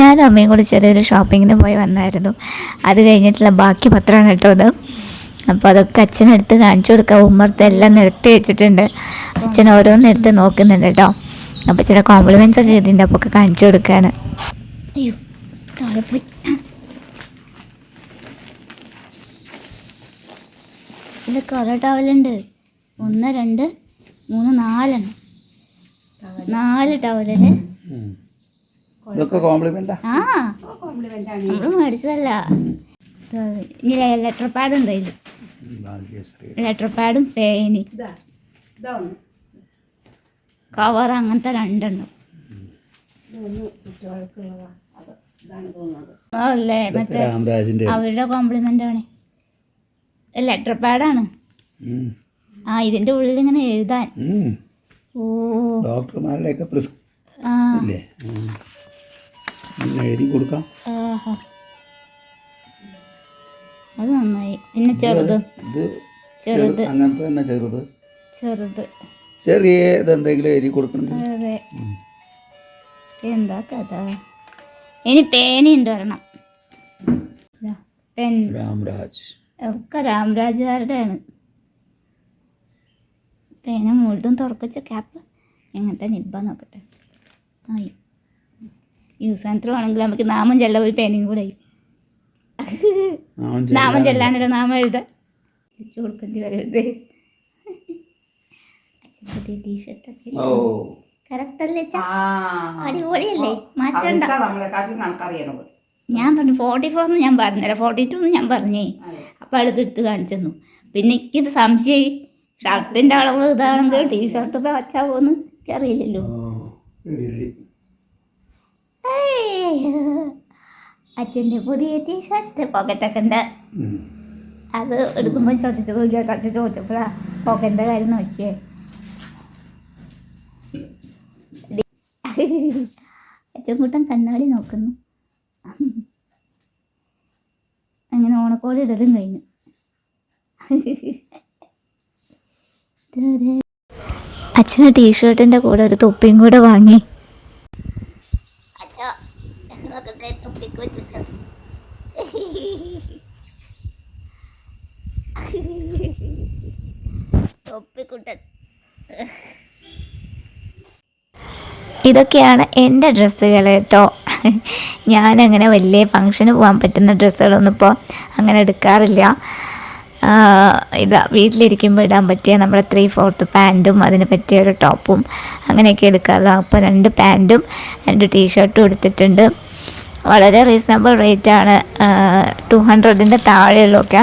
ഞാനും അമ്മയും കൂടി ചെറിയൊരു ഷോപ്പിങ്ങിന് പോയി വന്നായിരുന്നു. അത് കഴിഞ്ഞിട്ടുള്ള ബാക്കി പത്രമാണ് കേട്ടോ അത്. അപ്പോൾ അതൊക്കെ അച്ഛനെടുത്ത് കാണിച്ചു കൊടുക്കുക ഉമ്മർത്ത് എല്ലാം നിർത്തി വെച്ചിട്ടുണ്ട്. അച്ഛൻ ഓരോന്നെടുത്ത് നോക്കുന്നുണ്ട് കേട്ടോ. അപ്പോൾ ചില കോംപ്ലിമെന്റ്സ് ഒക്കെ കിട്ടിയിട്ടുണ്ട്. അപ്പോൾ ഒക്കെ കാണിച്ചു കൊടുക്കുകയാണ് അയ്യോ താഴെ പോയി. ഇതിൽ കുറേ ടവലുണ്ട് ഒന്ന് രണ്ട് മൂന്ന് നാലെണ്ണം. നാല് ടവലല്ലേ ഇതൊക്കെ കോംപ്ലിമെന്റാ ആ? നമ്മൾ മേടിച്ചതല്ല. ഇനി ലെറ്റർ പാഡ് ഉണ്ട് ഇതിൽ ഭാഗ്യശ്രീ ലെറ്റർ പാഡും പേനി കവർ അങ്ങനത്തെ രണ്ടെണ്ണം. അല്ലേ മറ്റേ അവരുടെ കോംപ്ലിമെന്റ് ആണ്. ലെറ്റർ പാഡാണ്. ആ ഇതിന്റെ ഉള്ളിൽ ഇങ്ങനെ എഴുതാൻ. ഓ. ഡോക്ടർമാരുടെ ഒക്കെ പ്രിസ്ക്രിപ്ഷൻ ആ എഴുതി കൊടുക്കാം. അത് നന്നായി. പിന്നെ ചെറുത്. ഇത് ചെറുത്. അങ്ങനത്തെ തന്നെ ചെറുത്. ചെറുത്. ചെറിയ ഇതെന്തെങ്കിലും എഴുതി കൊടുക്കണം അതെ. എന്താ കഥ? ഇനി പേനയുണ്ട് വരണം. ഇതാ, പെൻ. രാംരാജ്. ഒക്കെ രാംരാജുകാരുടെയാണ്. പേന മുഴുതും തുറക്കിച്ച ക്യാപ്പ് എങ്ങനത്തെ നിബ്ബ നോക്കട്ടെ. ആയി. യൂസ് ആൻഡ് ത്രോ ആണെങ്കിൽ നമുക്ക് നാമം ചെല്ല ഒരു പേനയും കൂടെ നാമം ചെല്ലാനല്ല നാമം എഴുതാം കൊടുക്കേണ്ടി വരരുത്. പുതിയ ടീഷർട്ടൊക്കെ? അടിപൊളിയല്ലേ? മാറ്റണ്ട ഞാൻ പറഞ്ഞു ഫോർട്ടി ഫോർ എന്ന് ഞാൻ പറഞ്ഞില്ല ഫോർട്ടി ടു എന്ന് ഞാൻ പറഞ്ഞേ. അപ്പോൾ അടുത്ത് എടുത്ത് കാണിച്ചെന്നു പിന്നെ എനിക്കിത് സംശയമായി. ഷർട്ടിന്റെ അളവ് ഇതാണെങ്കിൽ ടീഷർട്ട് വെച്ചാവോന്ന് എനിക്കറിയില്ലല്ലോ. ഓ ready, ready. അച്ഛന്റെ പുതിയ ടീഷർട്ട് പോക്കറ്റൊക്കെ ഉണ്ട്. അത് എടുക്കുമ്പോൾ ശ്രദ്ധിച്ചതും ചേട്ടാ അച്ഛൻ ചോദിച്ചപ്പോഴാ പോക്കറ്റിന്റെ കാര്യം നോക്കിയേ. അച്ഛൻ കൂട്ടൻ കണ്ണാടി നോക്കുന്നു. അങ്ങനെ ഓണക്കോടി ഇടലും കഴിഞ്ഞു. അച്ഛന് ടീഷർട്ടിന്റെ കൂടെ ഒരു തൊപ്പിയും കൂടെ വാങ്ങി. ഇതൊക്കെയാണ് എന്റെ ഡ്രസ്സുകൾ കേട്ടോ. ഞാനങ്ങനെ വലിയ ഫങ്ഷന് പോകാൻ പറ്റുന്ന ഡ്രസ്സുകളൊന്നും ഇപ്പോൾ അങ്ങനെ എടുക്കാറില്ല. ഇതാ വീട്ടിലിരിക്കുമ്പോൾ ഇടാൻ പറ്റിയ നമ്മുടെ ത്രീ ഫോർത്ത് പാന്റും അതിന് പറ്റിയ ഒരു ടോപ്പും അങ്ങനെയൊക്കെ എടുക്കാറുള്ളൂ അപ്പോൾ രണ്ട് പാന്റും രണ്ട് ടീഷർട്ടും എടുത്തിട്ടുണ്ട്. വളരെ റീസണബിൾ റേറ്റാണ് ടു ഹൺഡ്രഡിന്റെ താഴെയുള്ളതൊക്കെ.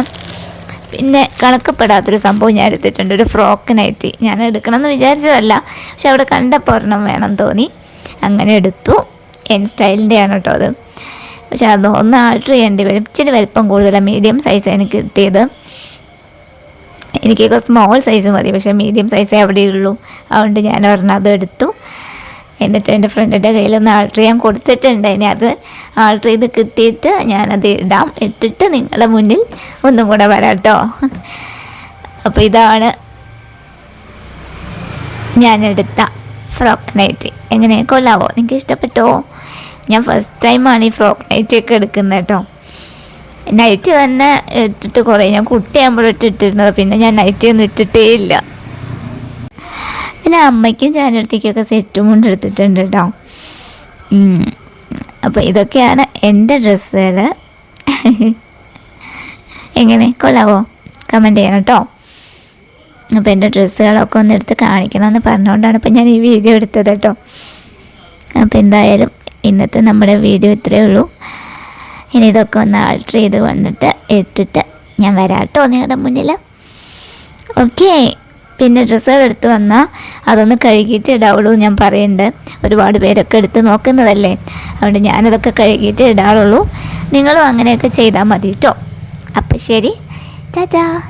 പിന്നെ കണക്കപ്പെടാത്തൊരു സംഭവം ഞാൻ എടുത്തിട്ടുണ്ട്. ഒരു ഫ്രോക്ക് നൈറ്റി ഞാൻ എടുക്കണമെന്ന് വിചാരിച്ചതല്ല. പക്ഷെ അവിടെ കണ്ടപ്പോൾ ഒരെണ്ണം വേണം തോന്നി. അങ്ങനെ എടുത്തു. എൻ സ്റ്റൈലിന്റെ ആണ് കേട്ടോ അത്. പക്ഷെ അത് ഒന്ന് ആൾട്ടർ ചെയ്യേണ്ടി വരും. ഇച്ചിരി വലിപ്പം കൂടുതലാണ്. മീഡിയം സൈസ് എനിക്ക് കിട്ടിയത്. എനിക്ക് സ്മോൾ സൈസ് മതി. പക്ഷേ മീഡിയം സൈസേ അവിടെ അതുകൊണ്ട് ഞാൻ ഒരെണ്ണം അത് എടുത്തു. എന്നിട്ട് എന്റെ ഫ്രണ്ടിന്റെ കയ്യിലൊന്ന് ആൾട്ടർ ചെയ്യാൻ കൊടുത്തിട്ടുണ്ട്. ഇനി അത് ആൾട്ടർ ചെയ്ത് കിട്ടിയിട്ട് ഞാനത് ഇടാം. ഇട്ടിട്ട് നിങ്ങളുടെ മുന്നിൽ ഒന്നും കൂടെ വരാം കേട്ടോ അപ്പോൾ ഇതാണ് ഞാൻ എടുത്ത ഫ്രോക്ക് നൈറ്റ്. എങ്ങനെ? കൊള്ളാവോ? നിങ്ങൾക്ക് ഇഷ്ടപ്പെട്ടോ? ഞാൻ ഫസ്റ്റ് ടൈമാണ് ഈ ഫ്രോക്ക് നൈറ്റ് ഒക്കെ എടുക്കുന്നത് കേട്ടോ നൈറ്റ് തന്നെ ഇട്ടിട്ട് കുറേ ഞാൻ കുട്ടിയാകുമ്പോഴിട്ട് ഇട്ടിരുന്നത് പിന്നെ ഞാൻ നൈറ്റ് ഒന്നും ഇട്ടിട്ടേ ഇല്ല. പിന്നെ അമ്മയ്ക്കും ചാനടുത്തേക്കൊക്കെ സെറ്റും കൊണ്ട് എടുത്തിട്ടുണ്ട് കേട്ടോ. അപ്പോൾ ഇതൊക്കെയാണ് എന്റെ ഡ്രസ്സുകൾ. എങ്ങനെ? കൊള്ളാവോ? കമന്റ് ചെയ്യണം കേട്ടോ. അപ്പോൾ എന്റെ ഡ്രസ്സുകളൊക്കെ ഒന്ന് എടുത്ത് കാണിക്കണമെന്ന് പറഞ്ഞുകൊണ്ടാണ് ഇപ്പം ഞാൻ ഈ വീഡിയോ എടുത്തത് കേട്ടോ. അപ്പോൾ എന്തായാലും ഇന്നത്തെ നമ്മുടെ വീഡിയോ ഇത്രയേ ഉള്ളൂ. ഇനി ഇതൊക്കെ ഒന്ന് ആൾട്ടർ ചെയ്ത് വന്നിട്ട് ഇട്ടിട്ട് ഞാൻ വരാം കേട്ടോ നിങ്ങളുടെ മുന്നിൽ. ഓക്കെ പിന്നെ ഡ്രസ്സുകൾ എടുത്തു വന്നാൽ അതൊന്ന് കഴുകിയിട്ട് ഇടാവുള്ളൂ ഞാൻ പറയുന്നുണ്ട് ഒരുപാട് പേരൊക്കെ എടുത്ത് നോക്കുന്നതല്ലേ? അതുകൊണ്ട് ഞാനതൊക്കെ കഴുകിയിട്ട് ഇടാറുള്ളൂ. നിങ്ങളും അങ്ങനെയൊക്കെ ചെയ്താൽ മതി കേട്ടോ അപ്പം ശരി. ടാറ്റാ.